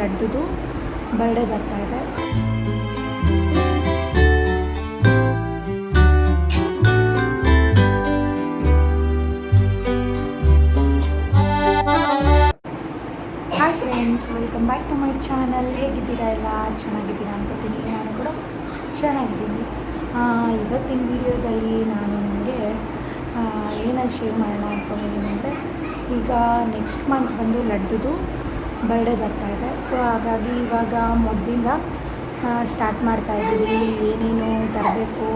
ಲಡ್ಡುದು birthday ಬರ್ತಾ ಇದೆ. Hi friends welcome back to my channel ಹೇಗಿದ್ದೀರಾ ಎಲ್ಲ? ಚೆನ್ನಾಗಿದ್ದೀರಾ ಅನ್ಕೋತೀನಿ. ನಾನು ಕೂಡ ಚೆನ್ನಾಗಿದ್ದೀನಿ. ಇವತ್ತಿನ ವಿಡಿಯೋದಲ್ಲಿ ನಾನು ನಿಮಗೆ ಏನಲ್ಲಿ ಶೇರ್ ಮಾಡೋಣ ಅಂದ್ಕೊಂಡಿದ್ದೀನಿ ಅಂದರೆ, ಈಗ ನೆಕ್ಸ್ಟ್ ಮಂತ್ ಬಂದು ಲಡ್ಡುದು ಬರ್ಡೇ ಬರ್ತಾ ಇದೆ. ಸೊ ಹಾಗಾಗಿ ಇವಾಗ ಮೊದಲಿಂದ ಸ್ಟಾರ್ಟ್ ಮಾಡ್ತಾ ಇದ್ದೀವಿ. ಏನೇನು ತರಬೇಕು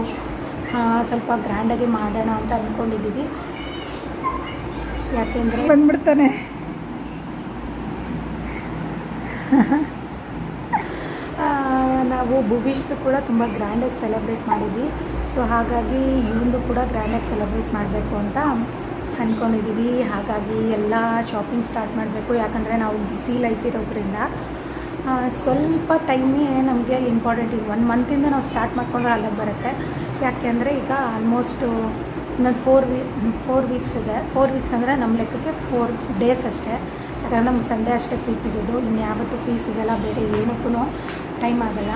ಸ್ವಲ್ಪ ಗ್ರ್ಯಾಂಡಾಗಿ ಮಾಡೋಣ ಅಂತ ಅಂದ್ಕೊಂಡಿದ್ದೀವಿ ಯಾಕೆಂದರೆ ಬಂದ್ಬಿಡ್ತಾನೆ. ನಾವು ಭೂವಿಷ್ದು ಕೂಡ ತುಂಬ ಗ್ರ್ಯಾಂಡಾಗಿ ಸೆಲೆಬ್ರೇಟ್ ಮಾಡಿದ್ವಿ. ಸೊ ಹಾಗಾಗಿ ಇವಂದು ಕೂಡ ಗ್ರ್ಯಾಂಡಾಗಿ ಸೆಲೆಬ್ರೇಟ್ ಮಾಡಬೇಕು ಅಂತ ಅಂದ್ಕೊಂಡಿದ್ದೀವಿ. ಹಾಗಾಗಿ ಎಲ್ಲ ಶಾಪಿಂಗ್ ಸ್ಟಾರ್ಟ್ ಮಾಡಬೇಕು. ಯಾಕಂದರೆ ನಾವು ಬಿಸಿ ಲೈಫ್ ಇರೋದ್ರಿಂದ. ಸ್ವಲ್ಪ ಟೈಮೇ ನಮಗೆ ಇಂಪಾರ್ಟೆಂಟ್ ಈಗ ಒನ್ ಮಂತಿಂದ ನಾವು ಸ್ಟಾರ್ಟ್ ಮಾಡ್ಕೊಂಡ್ರೆ ಅಲ್ಲಿಗೆ ಬರುತ್ತೆ. ಯಾಕೆಂದರೆ ಈಗ ಆಲ್ಮೋಸ್ಟು ಇನ್ನೊಂದು ಫೋರ್ ವೀ ಫೋರ್ ವೀಕ್ಸ್ ಇದೆ. ಫೋರ್ ವೀಕ್ಸ್ ಅಂದರೆ ನಮ್ಮ ಲೆಕ್ಕಕ್ಕೆ ಫೋರ್ ಡೇಸ್ ಅಷ್ಟೇ. ಯಾಕಂದರೆ ನಮ್ಗೆ ಸಂಡೇ ಅಷ್ಟೇ ಫ್ರೀ ಸಿಗೋದು. ಇನ್ಯಾವತ್ತೂ ಫ್ರೀ ಸಿಗೋಲ್ಲ. ಬೇರೆ ಏನಕ್ಕೂ ಟೈಮ್ ಆಗೋಲ್ಲ.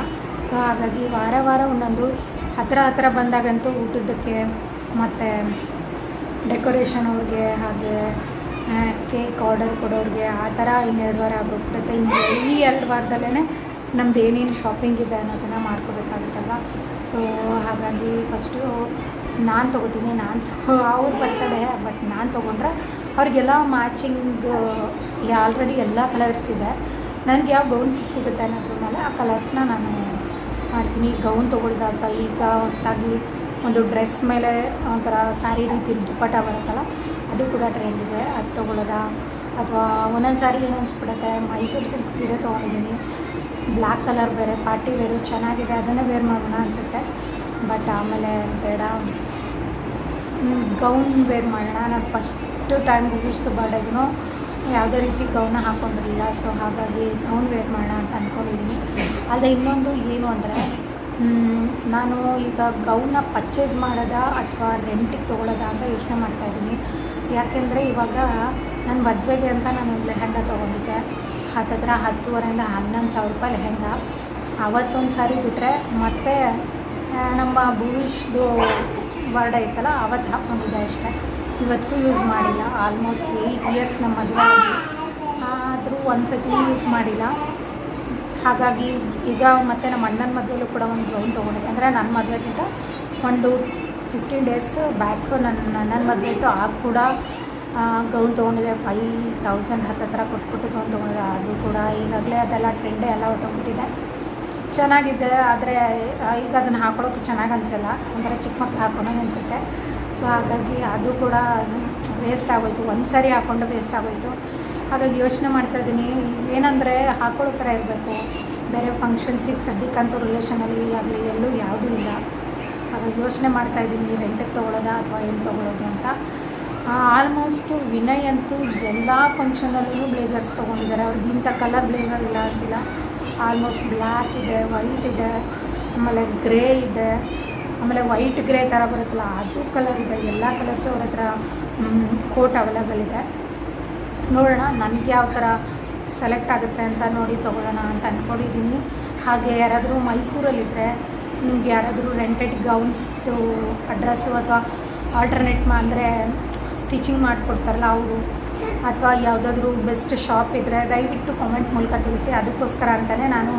ಸೊ ಹಾಗಾಗಿ ವಾರ ವಾರ ಒಂದೊಂದು ಹತ್ತಿರ ಹತ್ತಿರ ಬಂದಾಗಂತೂ ಊಟದಕ್ಕೆ ಮತ್ತು ಡೆಕೋರೇಷನ್ ಅವ್ರಿಗೆ, ಹಾಗೆ ಕೇಕ್ ಆರ್ಡರ್ ಕೊಡೋರಿಗೆ, ಆ ಥರ ಇನ್ನೆರಡು ವಾರ ಆಗೋಗ್ಬಿಡುತ್ತೆ ಇನ್ನು ಈ ಎರಡು ವಾರದಲ್ಲೇ ನಮ್ದು ಏನೇನು ಶಾಪಿಂಗ್ ಇದೆ ಅನ್ನೋದನ್ನು ಮಾಡ್ಕೋಬೇಕಾಗುತ್ತಲ್ವ? ಸೊ ಹಾಗಾಗಿ ಫಸ್ಟು ನಾನು ತೊಗೋತೀನಿ, ನಾನು ತೊ, ಅವ್ರು ಬರ್ತಾರೆ ಬಟ್ ನಾನು ತೊಗೊಂಡ್ರೆ ಅವ್ರಿಗೆಲ್ಲ ಮ್ಯಾಚಿಂಗ್ ಆಲ್ರೆಡಿ ಎಲ್ಲ ಕಲರ್ಸ್ ಇದೆ. ನನಗೆ ಯಾವ ಗೌನ್ ಸಿಗುತ್ತೆ ಅನ್ನೋದ್ರ ಮೇಲೆ ಆ ಕಲರ್ಸ್ನ ನಾನು ಮಾಡ್ತೀನಿ. ಗೌನ್ ತೊಗೊಳ್ದಾಗ ಈಗ ಹೊಸದಾಗಿ ಒಂದು ಡ್ರೆಸ್ ಮೇಲೆ ಒಂಥರ ಸ್ಯಾರಿ ರೀತಿ ದುಪ್ಪಟ ಬರುತ್ತಲ್ಲ, ಅದು ಕೂಡ ಟ್ರೆಂಡ್ ಇದೆ. ಅದು ತೊಗೊಳ್ಳೋದಾ? ಅಥವಾ ಒಂದೊಂದು ಸಾರಿ ಏನು ಅನ್ಸ್ಬಿಡುತ್ತೆ, ಮೈಸೂರು ಸಿಲ್ಕ್ ಸೀರೆ ತೊಗೊಂಡಿದ್ದೀನಿ. ಬ್ಲ್ಯಾಕ್ ಕಲರ್ ಬೇರೆ ಪಾರ್ಟಿ ವೇರು ಚೆನ್ನಾಗಿದೆ, ಅದನ್ನೇ ವೇರ್ ಮಾಡೋಣ ಅನಿಸುತ್ತೆ. ಬಟ್ ಆಮೇಲೆ ಬೇಡ. ಗೌನ್ ವೇರ್ ಮಾಡೋಣ. ನಾನು ಫಸ್ಟು ಟೈಮ್ ಮುಗಿಸ್ತು ಬರ್ಡೇಗೂ ಯಾವುದೇ ರೀತಿ ಗೌನ ಹಾಕ್ಕೊಂಡಿರಲಿಲ್ಲ ಸೊ ಹಾಗಾಗಿ ಗೌನ್ ವೇರ್ ಮಾಡೋಣ ಅಂತ ಅಂದ್ಕೊಂಡಿದ್ದೀನಿ ಅಲ್ಲದೆ ಇನ್ನೊಂದು ಏನು ಅಂದರೆ ನಾನು ಈಗ ಗೌನ್ನ ಪರ್ಚೇಸ್ ಮಾಡೋದಾ ಅಥವಾ ರೆಂಟಿಗೆ ತೊಗೊಳೋದ ಅಂತ ಯೋಚನೆ ಮಾಡ್ತಾಯಿದ್ದೀನಿ ಯಾಕೆಂದರೆ ಇವಾಗ ನನ್ನ ಮದುವೆಗೆ ಅಂತ ನಾನು ಲೆಹೆಂಗಾ ತೊಗೊಂಡಿದ್ದೆ. ಹತ್ತತ್ರ ಹತ್ತುವರೆಯಿಂದ ಹನ್ನೊಂದು ಸಾವಿರ ರೂಪಾಯಿ ಲೆಹೆಂಗಾ. ಅವತ್ತೊಂದು ಸಾರಿ ಬಿಟ್ಟರೆ ಮತ್ತೆ ನಮ್ಮ ಭೂವಿಷ್ದು ವರ್ಡ್ ಐತಲ್ಲ ಅವತ್ತು ಹಾಕ್ಕೊಂಡಿದ್ದೆ ಅಷ್ಟೇ. ಇವತ್ತಿಗೂ ಯೂಸ್ ಮಾಡಿಲ್ಲ. ಆಲ್ಮೋಸ್ಟ್ ಏಯ್ಟ್ ಇಯರ್ಸ್ ನಮ್ಮ ಮದುವೆ ಆದರೂ ಒಂದು ಸತಿ ಯೂಸ್ ಮಾಡಿಲ್ಲ. ಹಾಗಾಗಿ ಈಗ ಮತ್ತೆ ನಮ್ಮ ಅಣ್ಣನ ಮದುವೆಲ್ಲೂ ಕೂಡ ಒಂದು ಗೌನ್ ತೊಗೊಂಡಿದ್ದೆ. ಅಂದರೆ ನನ್ನ ಮದುವೆಗಿಂತ ಒಂದು ಫಿಫ್ಟೀನ್ ಡೇಸ್ ಬ್ಯಾಕ್ ನನ್ನ ಅಣ್ಣನ ಮದುವೆ ಇತ್ತು ಆಗ ಕೂಡ ಗೌನ್ ತೊಗೊಂಡಿದ್ದೆ. ಫೈವ್ ತೌಸಂಡ್ ಹತ್ತತ್ರ ಕೊಟ್ಬಿಟ್ಟು ಗೌನ್ ತೊಗೊಂಡಿದ್ದೆ. ಅದು ಕೂಡ ಈಗಾಗಲೇ ಅದೆಲ್ಲ ಟ್ರೆಂಡೇ ಎಲ್ಲ ಹೊಟ್ಟೋಗ್ಬಿಟ್ಟಿದೆ ಚೆನ್ನಾಗಿದೆ, ಆದರೆ ಈಗ ಅದನ್ನು ಹಾಕೊಳ್ಳೋಕೆ ಚೆನ್ನಾಗಿ ಅನಿಸಲ್ಲ. ಒಂಥರ ಚಿಕ್ಕ ಮಕ್ಳು ಹಾಕೊಂಡಂಗೆ ಅನಿಸುತ್ತೆ. ಸೊ ಹಾಗಾಗಿ ಅದು ಕೂಡ ವೇಸ್ಟ್ ಆಗೋಯಿತು. ಒಂದು ಸಾರಿ ಹಾಕ್ಕೊಂಡು ವೇಸ್ಟ್ ಆಗೋಯ್ತು. ಹಾಗಾಗಿ ಯೋಚನೆ ಮಾಡ್ತಾ ಇದ್ದೀನಿ. ಏನಂದರೆ ಹಾಕೊಳ್ಳೋ ಥರ ಇರಬೇಕು. ಬೇರೆ ಫಂಕ್ಷನ್ಸಿಗೆ ಸದ್ಯಕ್ಕಂತೂ ರಿಲೇಷನಲ್ಲಿ ಆಗಲಿ, ಎಲ್ಲೂ ಯಾವುದೂ ಇಲ್ಲ. ಹಾಗಾಗಿ ಯೋಚನೆ ಮಾಡ್ತಾ ಇದ್ದೀನಿ ರೆಂಟಿಗೆ ತೊಗೊಳ್ಳೋದಾ ಅಥವಾ ಏನು ತೊಗೊಳ್ಳೋದು ಅಂತ. ಆಲ್ಮೋಸ್ಟು ವಿನಯ್ ಅಂತೂ ಎಲ್ಲ ಫಂಕ್ಷನಲ್ಲೂ ಬ್ಲೇಸರ್ಸ್ ತೊಗೊಂಡಿದ್ದಾರೆ. ಇಂಥ ಕಲರ್ ಬ್ಲೇಸರ್ ಇಲ್ಲ ಅಂತಿಲ್ಲ. ಆಲ್ಮೋಸ್ಟ್ ಬ್ಲ್ಯಾಕ್ ಇದೆ ವೈಟ್ ಇದೆ, ಆಮೇಲೆ ಗ್ರೇ ಇದೆ, ಆಮೇಲೆ ವೈಟ್ ಗ್ರೇ ಥರ ಬರುತ್ತಲ್ಲ, ಅದು ಕಲರ್ ಇದೆ. ಎಲ್ಲ ಕಲರ್ಸು ಅವ್ರ ಹತ್ರ ಕೋಟ್ ಅವೈಲೇಬಲ್ ಇದೆ. ನೋಡೋಣ, ನನಗೆ ಯಾವ ಥರ ಸೆಲೆಕ್ಟ್ ಆಗುತ್ತೆ ಅಂತ ನೋಡಿ ತೊಗೊಳ್ಳೋಣ ಅಂತ ಅಂದ್ಕೊಂಡಿದ್ದೀನಿ ಹಾಗೆ ಯಾರಾದರೂ ಮೈಸೂರಲ್ಲಿದ್ದರೆ ನಿಮ್ಗೆ ಯಾರಾದರೂ ರೆಂಟೆಡ್ ಗೌನ್ಸ್ದು ಅಡ್ರೆಸ್ಸು ಅಥವಾ ಆಲ್ಟರ್ನೇಟ್ ಮಾ ಅಂದರೆ ಸ್ಟಿಚಿಂಗ್ ಮಾಡಿಕೊಡ್ತಾರಲ್ಲ ಅವರು, ಅಥವಾ ಯಾವುದಾದ್ರೂ ಬೆಸ್ಟ್ ಶಾಪ್ ಇದ್ದರೆ ದಯವಿಟ್ಟು ಕಾಮೆಂಟ್ ಮೂಲಕ ತಿಳಿಸಿ. ಅದಕ್ಕೋಸ್ಕರ ಅಂತಲೇ ನಾನು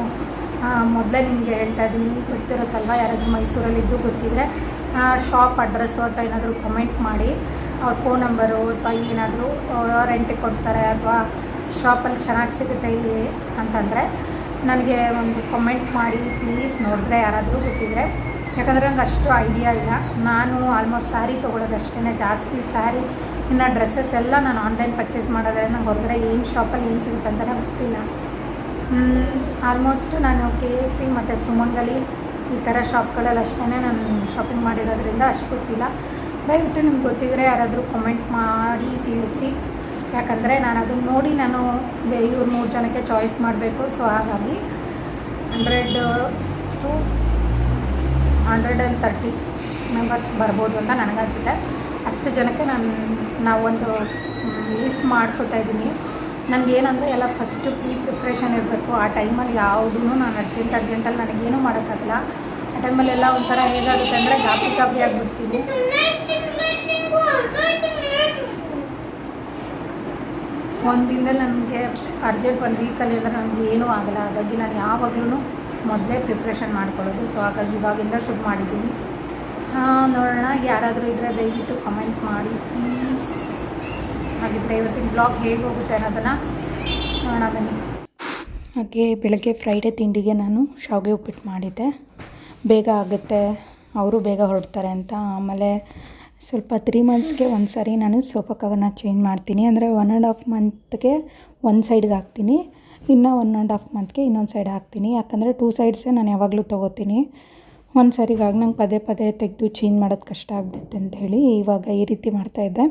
ಮೊದಲೇ ನಿಮಗೆ ಹೇಳ್ತಾ ಇದ್ದೀನಿ. ಗೊತ್ತಿರುತ್ತಲ್ವ? ಯಾರಾದರೂ ಮೈಸೂರಲ್ಲಿದ್ದು ಗೊತ್ತಿದ್ದರೆ ಶಾಪ್ ಅಡ್ರೆಸ್ಸು ಅಥವಾ ಏನಾದರೂ ಕಮೆಂಟ್ ಮಾಡಿ. ಅವ್ರ ಫೋನ್ ನಂಬರು ಅಥವಾ ಏನಾದರೂ ರೆಂಟಿಗೆ ಕೊಡ್ತಾರೆ ಅಥವಾ ಶಾಪಲ್ಲಿ ಚೆನ್ನಾಗಿ ಸಿಗುತ್ತೆ ಇಲ್ಲಿ ಅಂತಂದರೆ ನನಗೆ ಒಂದು ಕಮೆಂಟ್ ಮಾಡಿ ಪ್ಲೀಸ್ ನೋಡಿದ್ರೆ ಯಾರಾದರೂ ಗೊತ್ತಿದ್ರೆ. ಯಾಕಂದರೆ ನಂಗೆ ಅಷ್ಟು ಐಡಿಯಾ ಇಲ್ಲ. ನಾನು ಆಲ್ಮೋಸ್ಟ್ ಸ್ಯಾರಿ ತೊಗೊಳೋದಷ್ಟೇ ಜಾಸ್ತಿ ಸ್ಯಾರಿ ಇನ್ನು ಡ್ರೆಸ್ಸಸ್ ಎಲ್ಲ ನಾನು ಆನ್ಲೈನ್ ಪರ್ಚೇಸ್ ಮಾಡೋದ್ರೆ ನಂಗೆ ಹೊರಗಡೆ ಏನು ಶಾಪಲ್ಲಿ ಏನು ಸಿಗುತ್ತೆ ಅಂತಲೇ ಗೊತ್ತಿಲ್ಲ. ಆಲ್ಮೋಸ್ಟ್ ನಾನು ಕೆ ಎಸ್ ಸಿ ಮತ್ತು ಸುಮಂಗಲಿ ಈ ಥರ ಶಾಪ್ಗಳಲ್ಲಿ ಅಷ್ಟೇ ನಾನು ಶಾಪಿಂಗ್ ಮಾಡಿರೋದ್ರಿಂದ ಅಷ್ಟು ಗೊತ್ತಿಲ್ಲ. ದಯವಿಟ್ಟು ನಿಮ್ಗೆ ಗೊತ್ತಿದ್ರೆ ಯಾರಾದರೂ ಕಮೆಂಟ್ ಮಾಡಿ ತಿಳಿಸಿ. ಯಾಕಂದರೆ ನಾನು ಅದನ್ನು ನೋಡಿ ನಾನು ಇವ್ರು ಮೂರು ಜನಕ್ಕೆ ಚಾಯ್ಸ್ ಮಾಡಬೇಕು ಸೊ ಹಾಗಾಗಿ hundred to hundred and thirty members ಬರ್ಬೋದು ಅಂತ ನನಗನ್ಸುತ್ತೆ. ಅಷ್ಟು ಜನಕ್ಕೆ ನಾನು, ನಾವೊಂದು ಲೀಸ್ಟ್ ಮಾಡ್ಕೋತಾ ಇದ್ದೀನಿ. ನನಗೆ ಏನಂದರೆ ಎಲ್ಲ ಫಸ್ಟು ಪ್ರೀ ಪ್ರಿಪ್ರೇಷನ್ ಇರಬೇಕು. ಆ ಟೈಮಲ್ಲಿ ಯಾವುದೂ ನಾನು ಅರ್ಜೆಂಟ್ ಅರ್ಜೆಂಟಲ್ಲಿ ನನಗೇನು ಮಾಡೋಕ್ಕಾಗಲ್ಲ. ಟೈಮಲ್ಲೆಲ್ಲ ಒಂಥರ ಹೇಗಾಗುತ್ತೆ ಅಂದರೆ ಗಾಪಿ ಕಾಫಿ ಆಗಿಬಿಡ್ತೀನಿ ಒಂದು ನನಗೆ ಅರ್ಜೆಂಟ್ ಒಂದು ವೀಕಲ್ಲಿ ಅಂದರೆ ನನಗೆ ಏನೂ ಆಗಲ್ಲ. ಹಾಗಾಗಿ ನಾನು ಯಾವಾಗಲೂ ಮೊದಲೇ ಪ್ರಿಪ್ರೇಷನ್ ಮಾಡ್ಕೊಳ್ಳೋದು. ಸೊ ಹಾಗಾಗಿ ಇವಾಗಿಂದ ಶುರು ಮಾಡಿದ್ದೀನಿ. ನೋಡೋಣ. ಯಾರಾದರೂ ಇದ್ದರೆ ದಯವಿಟ್ಟು ಕಮೆಂಟ್ ಮಾಡಿ ಪ್ಲೀಸ್ ಹಾಗಿದ್ರೆ ಇವತ್ತಿನ ಬ್ಲಾಗ್ ಹೇಗೆ ಹೋಗುತ್ತೆ ಅನ್ನೋದನ್ನು ನೋಡೋಣ ಬನ್ನಿ. ಹಾಗೆ ಬೆಳಗ್ಗೆ ಫ್ರೈಡೇ ತಿಂಡಿಗೆ ನಾನು ಶಾವಿಗೆ ಉಪ್ಪಿಟ್ಟು ಮಾಡಿದ್ದೆ. ಬೇಗ ಆಗುತ್ತೆ, ಅವರು ಬೇಗ ಹೊರಡ್ತಾರೆ ಅಂತ. ಆಮೇಲೆ ಸ್ವಲ್ಪ ತ್ರೀ ಮಂತ್ಸ್ಗೆ ಒಂದು ಸಾರಿ ನಾನು ಸೋಫಾ ಕವರ್ನ ಚೇಂಜ್ ಮಾಡ್ತೀನಿ. ಅಂದರೆ ಒನ್ ಆ್ಯಂಡ್ ಹಾಫ್ ಮಂತ್ಗೆ ಒಂದು ಸೈಡ್ಗೆ ಹಾಕ್ತೀನಿ. ಇನ್ನು ಒನ್ ಆ್ಯಂಡ್ ಹಾಫ್ ಮಂತ್ಗೆ ಇನ್ನೊಂದು ಸೈಡ್ ಹಾಕ್ತೀನಿ. ಯಾಕಂದರೆ ಟೂ ಸೈಡ್ಸೇ ನಾನು ಯಾವಾಗಲೂ ತೊಗೋತೀನಿ. ಒಂದು ಸಾರಿಗಾಗಿ ನಂಗೆ ಪದೇ ಪದೇ ತೆಗೆದು ಚೇಂಜ್ ಮಾಡೋದು ಕಷ್ಟ ಆಗ್ಬಿಡುತ್ತೆ ಹೇಳಿ ಇವಾಗ ಈ ರೀತಿ ಮಾಡ್ತಾಯಿದ್ದೆ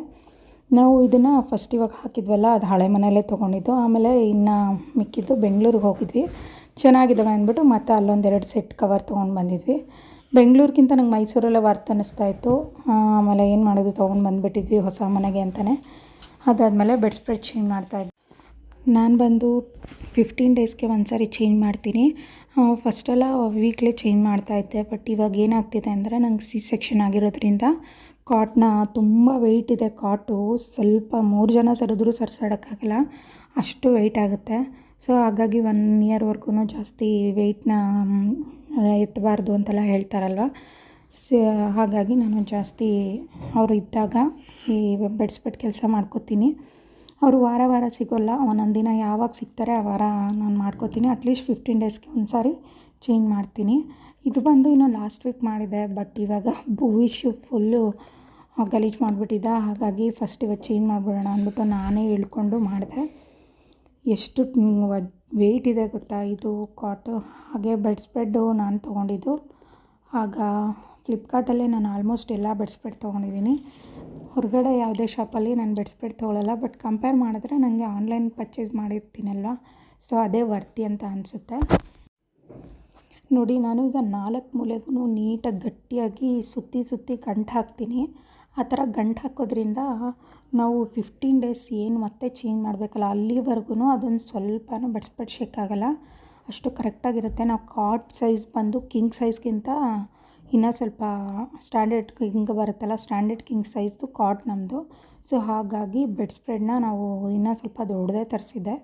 ನಾವು ಇದನ್ನು ಫಸ್ಟ್ ಇವಾಗ ಹಾಕಿದ್ವಲ್ಲ, ಅದು ಹಳೆ ಮನೆಯಲ್ಲೇ ತೊಗೊಂಡಿದ್ದು. ಆಮೇಲೆ ಇನ್ನು ಮಿಕ್ಕಿದ್ದು ಬೆಂಗಳೂರಿಗೆ ಹೋಗಿದ್ವಿ. ಚೆನ್ನಾಗಿದ್ದಾವೆ ಅಂದ್ಬಿಟ್ಟು ಮತ್ತೆ ಅಲ್ಲೊಂದೆರಡು ಸೆಟ್ ಕವರ್ ತೊಗೊಂಡು ಬಂದಿದ್ವಿ. ಬೆಂಗಳೂರಿಗಿಂತ ನಂಗೆ ಮೈಸೂರಲ್ಲೇ ವರ್ತ್ ಅನ್ನಿಸ್ತಾ ಇತ್ತು. ಆಮೇಲೆ ಏನು ಮಾಡೋದು ತೊಗೊಂಡು ಬಂದುಬಿಟ್ಟಿದ್ವಿ ಹೊಸ ಮನೆಗೆ ಅಂತಲೇ ಅದಾದಮೇಲೆ ಬೆಡ್ ಸ್ಪ್ರೆಡ್ ಚೇಂಜ್ ಮಾಡ್ತಾ ಇದ್ದೆ. ನಾನು ಬಂದು ಫಿಫ್ಟೀನ್ ಡೇಸ್ಗೆ ಒಂದು ಸಾರಿ ಚೇಂಜ್ ಮಾಡ್ತೀನಿ. ಫಸ್ಟೆಲ್ಲ ವೀಕ್ಲಿ ಚೇಂಜ್ ಮಾಡ್ತಾ ಇದ್ದೆ ಬಟ್ ಇವಾಗ ಏನಾಗ್ತಿದೆ ಅಂದರೆ ನಂಗೆ ಸಿ ಸೆಕ್ಷನ್ ಆಗಿರೋದ್ರಿಂದ ಕಾಟ್ನ ತುಂಬ ವೆಯ್ಟ್ ಇದೆ ಕಾಟು ಸ್ವಲ್ಪ ಮೂರು ಜನ ಸರಿದ್ರು ಸರ್ಸಾಡೋಕ್ಕಾಗಲ್ಲ. ಅಷ್ಟು ವೆಯ್ಟ್ ಆಗುತ್ತೆ. ಸೊ ಹಾಗಾಗಿ ಒನ್ ಇಯರ್ವರೆಗೂ ಜಾಸ್ತಿ ವೆಯ್ಟ್ನ ಎತ್ತಬಾರ್ದು ಅಂತೆಲ್ಲ ಹೇಳ್ತಾರಲ್ವ? ಸೊ ಹಾಗಾಗಿ ನಾನು ಜಾಸ್ತಿ ಅವರು ಇದ್ದಾಗ ಈ ಬೆಡ್ಸ್ಬಿಟ್ಟು ಕೆಲಸ ಮಾಡ್ಕೋತೀನಿ. ಅವರು ವಾರ ವಾರ ಸಿಗೋಲ್ಲ, ಒಂದೊಂದು ದಿನ ಯಾವಾಗ ಸಿಗ್ತಾರೆ ಆ ವಾರ ನಾನು ಮಾಡ್ಕೋತೀನಿ. ಅಟ್ಲೀಸ್ಟ್ ಫಿಫ್ಟೀನ್ ಡೇಸ್ಗೆ ಒಂದು ಸಾರಿ ಚೇಂಜ್ ಮಾಡ್ತೀನಿ. ಇದು ಬಂದು ಇನ್ನು ಲಾಸ್ಟ್ ವೀಕ್ ಮಾಡಿದೆ ಬಟ್ ಇವಾಗ ಭವಿಷ್ಯ ಫುಲ್ಲು ಗಲೀಜು ಮಾಡಿಬಿಟ್ಟಿದ್ದ. ಹಾಗಾಗಿ ಫಸ್ಟ್ ಇವತ್ತು ಚೇಂಜ್ ಮಾಡಿಬಿಡೋಣ ಅಂದ್ಬಿಟ್ಟು ನಾನೇ ಇಳ್ಕೊಂಡು ಮಾಡಿದೆ. ಎಷ್ಟು ವೆಯ್ಟ್ ಇದೆ ಗೊತ್ತಾ? ಇದು ಕಾಟು ಹಾಗೆ ಬೆಡ್ ನಾನು ತೊಗೊಂಡಿದ್ದು. ಆಗ ಫ್ಲಿಪ್ಕಾರ್ಟಲ್ಲೇ ನಾನು ಆಲ್ಮೋಸ್ಟ್ ಎಲ್ಲ ಬೆಡ್ ಸ್ಪ್ರೆಡ್ ತೊಗೊಂಡಿದ್ದೀನಿ. ಹೊರಗಡೆ ಯಾವುದೇ ಶಾಪಲ್ಲಿ ನಾನು ಬೆಡ್ ಸ್ಪ್ರೆಡ್ ತೊಗೊಳ್ಳಲ್ಲ ಬಟ್ ಕಂಪೇರ್ ಮಾಡಿದ್ರೆ ನನಗೆ ಆನ್ಲೈನ್ ಪರ್ಚೇಸ್ ಮಾಡಿರ್ತೀನಲ್ವ? ಸೊ ಅದೇ ವರ್ತಿ ಅಂತ ಅನಿಸುತ್ತೆ. ನೋಡಿ, ನಾನು ಈಗ ನಾಲ್ಕು ಮೂಲೆಗೂ ನೀಟಾಗಿ ಗಟ್ಟಿಯಾಗಿ ಸುತ್ತಿ ಸುತ್ತಿ ಗಂಟು ಹಾಕ್ತೀನಿ. ಆ ಥರ ಗಂಟು ಹಾಕೋದ್ರಿಂದ ನಾವು ಫಿಫ್ಟೀನ್ ಡೇಸ್ ಏನು ಮತ್ತೆ ಚೇಂಜ್ ಮಾಡಬೇಕಲ್ಲ ಅಲ್ಲಿವರೆಗೂ ಅದೊಂದು ಸ್ವಲ್ಪನೂ ಬೆಡ್ ಸ್ಪ್ರೆಡ್ ಶೇಕ್ ಆಗೋಲ್ಲ. ಅಷ್ಟು ಕರೆಕ್ಟಾಗಿರುತ್ತೆ ನಾವು ಕಾಟ್ ಸೈಜ್ ಬಂದು ಕಿಂಗ್ ಸೈಜ್ಗಿಂತ ಇನ್ನೂ ಸ್ವಲ್ಪ ಸ್ಟ್ಯಾಂಡರ್ಡ್ ಕಿಂಗ್ ಬರುತ್ತಲ್ಲ ಸ್ಟ್ಯಾಂಡರ್ಡ್ ಕಿಂಗ್ ಸೈಜ್ದು ಕಾಟ್ ನಮ್ಮದು ಸೊ ಹಾಗಾಗಿ ಬೆಡ್ ಸ್ಪ್ರೆಡ್ನ ನಾವು ಇನ್ನೂ ಸ್ವಲ್ಪ ದೊಡ್ಡದೇ ತರಿಸಿದ್ದೆ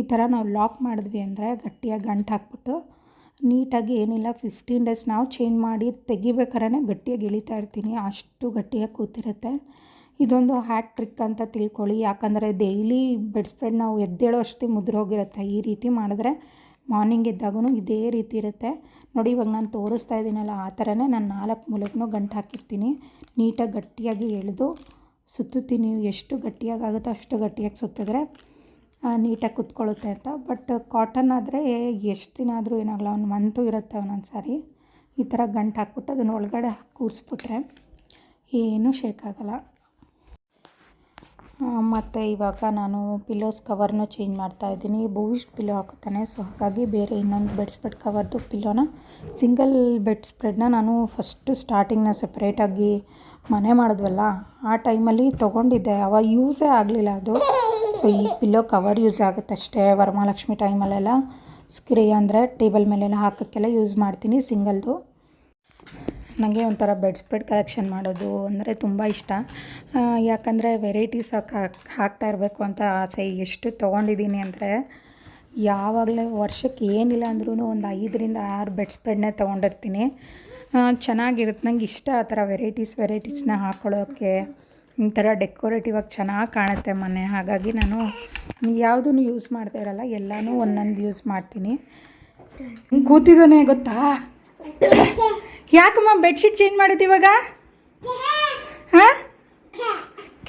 ಈ ಥರ ನಾವು ಲಾಕ್ ಮಾಡಿದ್ವಿ ಅಂದರೆ ಗಟ್ಟಿಯಾಗಿ ಗಂಟು ಹಾಕ್ಬಿಟ್ಟು ನೀಟಾಗಿ ಏನಿಲ್ಲ ಫಿಫ್ಟೀನ್ ಡೇಸ್ ನಾವು ಚೇಂಜ್ ಮಾಡಿ ತೆಗಿಬೇಕಾದ್ರೆ ಗಟ್ಟಿಯಾಗಿ ಇಳಿತಾ ಇರ್ತೀನಿ. ಅಷ್ಟು ಗಟ್ಟಿಯಾಗಿ ಕೂತಿರುತ್ತೆ. ಇದೊಂದು ಹ್ಯಾಕ್ ಟ್ರಿಕ್ ಅಂತ ತಿಳ್ಕೊಳ್ಳಿ. ಯಾಕಂದರೆ ಡೈಲಿ ಬೆಡ್ ಸ್ಪ್ರೆಡ್ ನಾವು ಎದ್ದೇಳೋ ಅಷ್ಟೇ ಮುದ್ರೋಗಿರುತ್ತೆ ಈ ರೀತಿ ಮಾಡಿದ್ರೆ ಮಾರ್ನಿಂಗ್ ಎದ್ದಾಗೂ ಇದೇ ರೀತಿ ಇರುತ್ತೆ. ನೋಡಿ, ಇವಾಗ ನಾನು ತೋರಿಸ್ತಾ ಇದ್ದೀನಲ್ಲ, ಆ ಥರನೇ ನಾನು ನಾಲ್ಕು ಮೂಲೆಗೂ ಗಂಟು ಹಾಕಿರ್ತೀನಿ. ನೀಟಾಗಿ ಗಟ್ಟಿಯಾಗಿ ಎಳೆದು ಸುತ್ತುತ್ತೀನಿ. ಎಷ್ಟು ಗಟ್ಟಿಯಾಗಿ ಆಗುತ್ತೋ ಅಷ್ಟು ಗಟ್ಟಿಯಾಗಿ ಸುತ್ತಿದ್ರೆ ನೀಟಾಗಿ ಕುತ್ಕೊಳ್ಳುತ್ತೆ ಅಂತ. ಬಟ್ ಕಾಟನ್ ಆದರೆ ಎಷ್ಟು ದಿನ ಆದರೂ ಏನಾಗಲ್ಲ ಒಂದು ಮಂತು ಇರುತ್ತೆ ಒಂದೊಂದು ಸಾರಿ. ಈ ಥರ ಗಂಟು ಹಾಕ್ಬಿಟ್ಟು ಅದನ್ನು ಒಳಗಡೆ ಹಾಕಿ ಕೂರಿಸ್ಬಿಟ್ರೆ ಏನೂ ಶೇಕ್ ಆಗೋಲ್ಲ. ಮತ್ತು ಇವಾಗ ನಾನು ಪಿಲೋಸ್ ಕವರ್ನು ಚೇಂಜ್ ಮಾಡ್ತಾ ಇದ್ದೀನಿ. ಬೂಸ್ಟ್ ಪಿಲ್ಲೋ ಹಾಕುತ್ತಾನೆ. ಸೊ ಹಾಗಾಗಿ ಬೇರೆ ಇನ್ನೊಂದು ಬೆಡ್ ಸ್ಪ್ರೆಡ್ ಕವರ್ದು ಪಿಲ್ಲೋನ ಸಿಂಗಲ್ ಬೆಡ್ ಸ್ಪ್ರೆಡ್ನ ನಾನು ಫಸ್ಟು ಸ್ಟಾರ್ಟಿಂಗ್ನ ಸಪ್ರೇಟಾಗಿ ಮನೆ ಮಾಡಿದ್ವಲ್ಲ, ಆ ಟೈಮಲ್ಲಿ ತೊಗೊಂಡಿದ್ದೆ. ಅವಾಗ ಯೂಸೇ ಆಗಲಿಲ್ಲ ಅದು. ಸೊ ಈ ಪಿಲ್ಲೋ ಕವರ್ ಯೂಸ್ ಆಗುತ್ತೆ ಅಷ್ಟೇ. ವರಮಹಾಲಕ್ಷ್ಮಿ ಟೈಮಲ್ಲೆಲ್ಲ ಸ್ಕ್ರೀ ಅಂದರೆ ಟೇಬಲ್ ಮೇಲೆಲ್ಲ ಹಾಕೋಕ್ಕೆಲ್ಲ ಯೂಸ್ ಮಾಡ್ತೀನಿ. ಸಿಂಗಲ್ದು ನನಗೆ ಒಂಥರ ಬೆಡ್ ಸ್ಪ್ರೆಡ್ ಕಲೆಕ್ಷನ್ ಮಾಡೋದು ಅಂದರೆ ತುಂಬ ಇಷ್ಟ. ಯಾಕಂದರೆ ವೆರೈಟೀಸ್ ಹಾಕ್ತಾ ಇರಬೇಕು ಅಂತ ಆಸೆ ಎಷ್ಟು ತೊಗೊಂಡಿದ್ದೀನಿ ಅಂದರೆ ಯಾವಾಗಲೇ ವರ್ಷಕ್ಕೆ ಏನಿಲ್ಲ ಅಂದ್ರೂ ಒಂದು ಐದರಿಂದ ಆರು ಬೆಡ್ ಸ್ಪ್ರೆಡ್ನೇ ತೊಗೊಂಡಿರ್ತೀನಿ. ಚೆನ್ನಾಗಿರುತ್ತೆ. ನಂಗೆ ಇಷ್ಟ ಆ ಥರ ವೆರೈಟೀಸ್, ವೆರೈಟೀಸ್ನ ಹಾಕ್ಕೊಳ್ಳೋಕ್ಕೆ ಈ ಥರ ಡೆಕೋರೇಟಿವ್ ಆಗಿ ಚೆನ್ನಾಗಿ ಕಾಣುತ್ತೆ ಮನೆ. ಹಾಗಾಗಿ ನಾನು ಯಾವುದೂ ಯೂಸ್ ಮಾಡ್ತಾ ಇರಲ್ಲ, ಎಲ್ಲನೂ ಒಂದೊಂದು ಯೂಸ್ ಮಾಡ್ತೀನಿ. ಕೂತಿದ್ದಾನೆ ಗೊತ್ತಾ? ಯಾಕಮ್ಮ ಬೆಡ್ಶೀಟ್ ಚೇಂಜ್ ಮಾಡಿದ್ದು ಇವಾಗ? ಹಾಂ?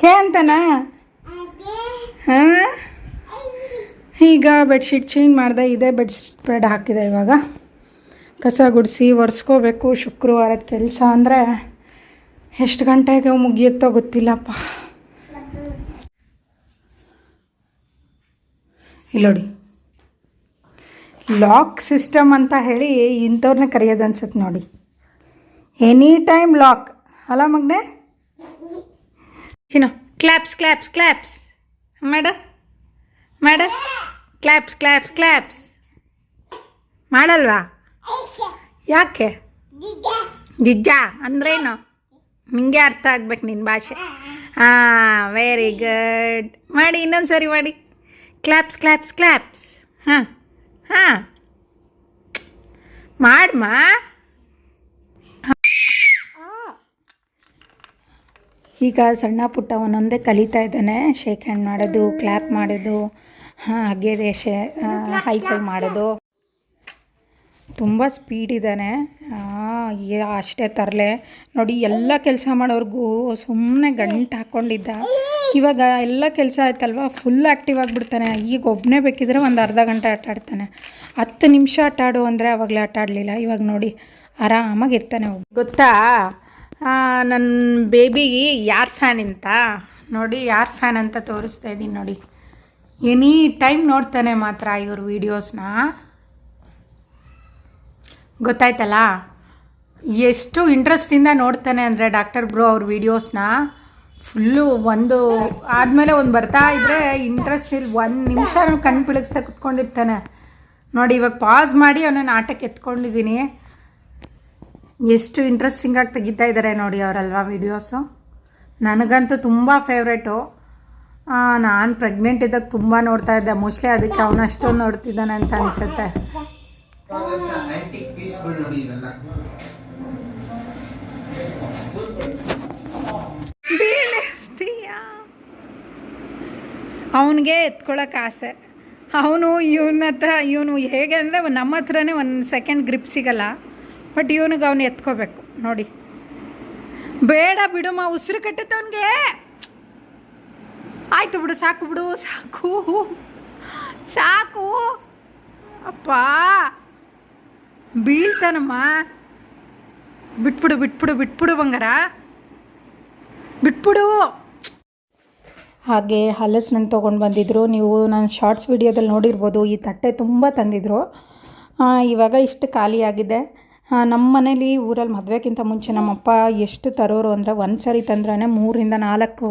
ಖೇ ಅಂತನಾ? ಹಾಂ? ಈಗ ಬೆಡ್ಶೀಟ್ ಚೇಂಜ್ ಮಾಡಿದೆ ಇದೇ ಬೆಡ್ ಸ್ಪ್ರೆಡ್ ಹಾಕಿದೆ ಇವಾಗ. ಕಸ ಗುಡಿಸಿ ಒರೆಸ್ಕೋಬೇಕು ಶುಕ್ರವಾರದ ಕೆಲಸ ಅಂದರೆ ಎಷ್ಟು ಗಂಟೆಗೆ ಮುಗಿಯುತ್ತೋ ಗೊತ್ತಿಲ್ಲಪ್ಪ. ಇಲ್ಲೋಡಿ ಲಾಕ್ ಸಿಸ್ಟಮ್ ಅಂತ ಹೇಳಿ ಇಂಥವ್ರನ್ನ ಕರೆಯೋದು ಅನ್ಸುತ್ತೆ ನೋಡಿ. ಎನಿ ಟೈಮ್ ಲಾಕ್ ಅಲ್ಲ ಮಗನೆ ಚಿನ್ನು ಕ್ಲ್ಯಾಪ್ಸ್ ಕ್ಲಾಪ್ಸ್ ಕ್ಲಾಪ್ಸ್ ಮೇಡ ಮೇಡ. ಕ್ಲ್ಯಾಪ್ಸ್ ಕ್ಲ್ಯಾಪ್ಸ್ ಕ್ಲಾಪ್ಸ್ ಮಾಡಲ್ವಾ? ಯಾಕೆ? ಜಿಜ್ಜ ಅಂದ್ರೇನು? ನಿಮಗೆ ಅರ್ಥ ಆಗ್ಬೇಕು ನಿನ್ನ ಭಾಷೆ. ಹಾಂ ವೆರಿ ಗುಡ್ ಮಾಡಿ ಇನ್ನೊಂದು ಸರಿ ಮಾಡಿ. ಕ್ಲ್ಯಾಪ್ಸ್ ಕ್ಲ್ಯಾಪ್ಸ್ ಕ್ಲಾಪ್ಸ್ ಹಾಂ ಹಾಂ. ಮಾಡಮ್ಮ ಈಗ ಸಣ್ಣ ಪುಟ್ಟ ಒಂದೊಂದೇ ಕಲಿತಾ ಇದ್ದಾನೆ. ಶೇಕ್ ಹ್ಯಾಂಡ್ ಮಾಡೋದು ಕ್ಲ್ಯಾಪ್ ಮಾಡೋದು ಹಾಗೆ ಶೇ ಹೈಫೈ ಮಾಡೋದು. ತುಂಬ ಸ್ಪೀಡ್ ಇದ್ದಾನೆ. ಅಷ್ಟೇ ತರಲೆ. ನೋಡಿ, ಎಲ್ಲ ಕೆಲಸ ಮಾಡೋರ್ಗೂ ಸುಮ್ಮನೆ ಗಂಟು ಹಾಕ್ಕೊಂಡಿದ್ದ ಇವಾಗ ಎಲ್ಲ ಕೆಲಸ ಆಯ್ತಲ್ವ? ಫುಲ್ ಆ್ಯಕ್ಟಿವ್ ಆಗಿಬಿಡ್ತಾನೆ. ಈಗ ಒಬ್ಬನೇ ಬೇಕಿದ್ರೆ ಒಂದು ಅರ್ಧ ಗಂಟೆ ಆಟ ಆಡ್ತಾನೆ. ಹತ್ತು ನಿಮಿಷ ಆಟ ಆಡು ಅಂದರೆ ಅವಾಗಲೇ ಆಟ ಆಡಲಿಲ್ಲ. ಇವಾಗ ನೋಡಿ, ಆರಾಮಾಗಿ ಇರ್ತಾನೆ ಒಬ್ಬ. ಗೊತ್ತಾ? ನನ್ನ ಬೇಬಿಗೆ ಯಾರು ಫ್ಯಾನ್ ಅಂತ ನೋಡಿ, ಯಾರು ಫ್ಯಾನ್ ಅಂತ ತೋರಿಸ್ತಾ ಇದ್ದೀನಿ ನೋಡಿ. ಎನಿ ಟೈಮ್ ನೋಡ್ತಾನೆ ಮಾತ್ರ ಇವ್ರ ವೀಡಿಯೋಸ್ನ ಗೊತ್ತಾಯ್ತಲ್ಲ? ಎಷ್ಟು ಇಂಟ್ರೆಸ್ಟಿಂದ ನೋಡ್ತಾನೆ ಅಂದರೆ ಡಾಕ್ಟರ್ ಬ್ರೋ ಅವ್ರ ವೀಡಿಯೋಸ್ನ ಫುಲ್ಲು ಒಂದು, ಆದಮೇಲೆ ಒಂದು ಬರ್ತಾ ಇದ್ದರೆ ಇಂಟ್ರೆಸ್ಟ್ ಇಲ್ಲಿ ಒಂದು ನಿಮಿಷ ಕಣ್ಣು ಪಿಳಗಿಸ್ತಾ ಕುತ್ಕೊಂಡಿರ್ತಾನೆ. ನೋಡಿ, ಇವಾಗ ಪಾಸ್ ಮಾಡಿ ಅವನ ಆಟಕ್ಕೆ ಎತ್ಕೊಂಡಿದ್ದೀನಿ ಎಷ್ಟು ಇಂಟ್ರೆಸ್ಟಿಂಗಾಗಿ ತೆಗಿತಾ ಇದ್ದಾರೆ ನೋಡಿ ಅವರಲ್ವಾ ವಿಡಿಯೋಸು ನನಗಂತೂ ತುಂಬ ಫೇವ್ರೇಟು ನಾನು ಪ್ರೆಗ್ನೆಂಟ್ ಇದ್ದಾಗ ತುಂಬ ನೋಡ್ತಾ ಇದ್ದೆ. ಮೋಸ್ಟ್ಲಿ ಅದಕ್ಕೆ ಅವನಷ್ಟೊಂದು ನೋಡ್ತಿದ್ದಾನೆ ಅಂತ ಅನಿಸುತ್ತೆ. ಅವನಿಗೆ ಎತ್ಕೊಳ್ಳೋಕೆ ಆಸೆ. ಅವನು ಇವನ ಹತ್ರ, ಇವನು ಹೇಗೆ ಅಂದರೆ ನಮ್ಮ ಹತ್ರನೇ ಒಂದು ಸೆಕೆಂಡ್ ಗ್ರಿಪ್ ಸಿಗಲ್ಲ. ಬಟ್ ಇವನಿಗೆ ಅವನು ಎತ್ಕೋಬೇಕು. ನೋಡಿ. ಬೇಡ ಬಿಡುಮ ಉಸಿರು ಕಟ್ಟುತ್ತವನಿಗೆ ಆಯಿತು ಬಿಡು ಸಾಕು ಬಿಡು ಸಾಕು. ಸಾಕು. ಅಪ್ಪ. ಬೀಳ್ತಾನಮ್ಮ. ಬಿಟ್ಬಿಡು ಬಿಟ್ಬಿಡು ಬಿಟ್ಬಿಡು ಬಂಗಾರ. ಬಿಟ್ಬಿಡು. ಹಾಗೆ ಹಲಸಿನ ತೊಗೊಂಡು ಬಂದಿದ್ದರು ನೀವು ನನ್ನ ಶಾರ್ಟ್ಸ್ ವಿಡಿಯೋದಲ್ಲಿ ನೋಡಿರ್ಬೋದು ಈ ತಟ್ಟೆ ತುಂಬ ತಂದಿದ್ರು. ಆ, ಇವಾಗ ಇಷ್ಟು ಖಾಲಿಯಾಗಿದೆ. ನಮ್ಮ ಮನೇಲಿ ಊರಲ್ಲಿ ಮದುವೆಗಿಂತ ಮುಂಚೆ ನಮ್ಮಪ್ಪ ಎಷ್ಟು ತರೋರು ಅಂದರೆ ಒಂದು ಸರಿ ತಂದ್ರೆ ಮೂರಿಂದ ನಾಲ್ಕು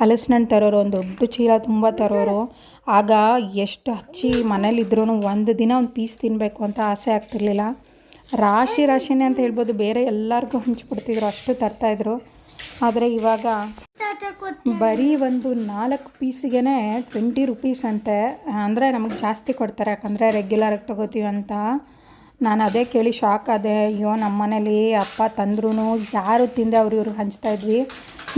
ಹಲಸಿನಣ್ಣು ತರೋರು, ಒಂದು ದೊಡ್ಡ ಚೀಲ ತುಂಬ ತರೋರು. ಆಗ ಎಷ್ಟು ಹಚ್ಚಿ ಮನೇಲಿದ್ರೂ ಒಂದು ದಿನ ಒಂದು ಪೀಸ್ ತಿನ್ನಬೇಕು ಅಂತ ಆಸೆ ಆಗ್ತಿರ್ಲಿಲ್ಲ. ರಾಶಿ ರಾಶಿನೇ ಅಂತ ಹೇಳ್ಬೋದು, ಬೇರೆ ಎಲ್ಲರಿಗೂ ಹಂಚ್ಬಿಡ್ತಿದ್ರು ಅಷ್ಟು ತರ್ತಾಯಿದ್ರು ಆದರೆ ಇವಾಗ ಬರೀ ಒಂದು ನಾಲ್ಕು ಪೀಸಿಗೆ ಟ್ವೆಂಟಿ ರುಪೀಸ್ ಅಂತೆ. ಅಂದರೆ ನಮಗೆ ಜಾಸ್ತಿ ಕೊಡ್ತಾರೆ, ಯಾಕಂದರೆ ರೆಗ್ಯುಲರಾಗಿ ತಗೋತೀವಿ ಅಂತ. ನಾನು ಅದೇ ಕೇಳಿ ಶಾಕ್ ಆದೆ, ಅಯ್ಯೋ, ನಮ್ಮ ಮನೇಲಿ ಅಪ್ಪ ತಂದ್ರೂ ಯಾರು ತಿಂದೆ ಅವ್ರು ಇವ್ರಿಗೆ ಹಂಚ್ತಾ ಇದ್ವಿ.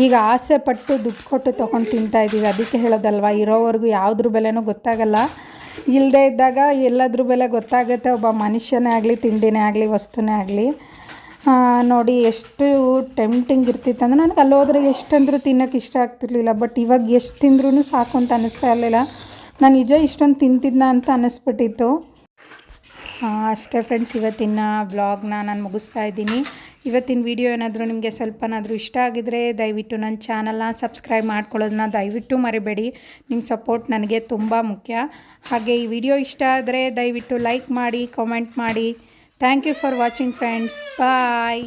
ಈಗ ಆಸೆ ಪಟ್ಟು ದುಡ್ಡು ಕೊಟ್ಟು ತೊಗೊಂಡು ತಿಂತಾ ಇದ್ದೀವಿ. ಅದಕ್ಕೆ ಹೇಳೋದಲ್ವ? ಇರೋವರೆಗೂ ಯಾವುದ್ರ ಬೆಲೆನೂ ಗೊತ್ತಾಗಲ್ಲ. ಇಲ್ಲದೇ ಇದ್ದಾಗ ಎಲ್ಲದ್ರ ಬೆಲೆ ಗೊತ್ತಾಗುತ್ತೆ. ಒಬ್ಬ ಮನುಷ್ಯನೇ ಆಗಲಿ, ತಿಂಡಿನೇ ಆಗಲಿ, ವಸ್ತುನೇ ಆಗಲಿ. ನೋಡಿ ಎಷ್ಟು ಟೆಂಪ್ಟಿಂಗ್ ಇರ್ತಿತ್ತು ಅಂದರೆ ನನಗೆ ಅಲ್ಲೋದ್ರೆ ಹೋದ್ರೆ ಅಂದರೂ ತಿನ್ನೋಕೆ ಇಷ್ಟ ಆಗ್ತಿರ್ಲಿಲ್ಲ. ಬಟ್ ಇವಾಗ ಎಷ್ಟು ತಿಂದ್ರೂ ಸಾಕು ಅಂತ ಅನ್ನಿಸ್ತಾ ಇರಲಿಲ್ಲ. ನಾನು ನಿಜ ಇಷ್ಟೊಂದು ತಿಂತಿದ್ನ ಅಂತ ಅನ್ನಿಸ್ಬಿಟ್ಟಿತ್ತು ಅಷ್ಟೇ ಫ್ರೆಂಡ್ಸ್ ಇವತ್ತಿನ ವ್ಲಾಗ್ನ ನಾನು ಮುಗಿಸ್ತಾ ಇದ್ದೀನಿ. ಇವತ್ತಿನ ವಿಡಿಯೋ ಏನಾದರೂ ನಿಮಗೆ ಸ್ವಲ್ಪನಾದರೂ ಇಷ್ಟ ಆಗಿದರೆ ದಯವಿಟ್ಟು ನನ್ನ ಚಾನಲ್ನ ಸಬ್ಸ್ಕ್ರೈಬ್ ಮಾಡ್ಕೊಳ್ಳೋದನ್ನ ದಯವಿಟ್ಟು ಮರಿಬೇಡಿ. ನಿಮ್ಮ ಸಪೋರ್ಟ್ ನನಗೆ ತುಂಬ ಮುಖ್ಯ. ಹಾಗೆ ಈ ವಿಡಿಯೋ ಇಷ್ಟ ಆದರೆ ದಯವಿಟ್ಟು ಲೈಕ್ ಮಾಡಿ ಕಾಮೆಂಟ್ ಮಾಡಿ. Thank you for watching friends bye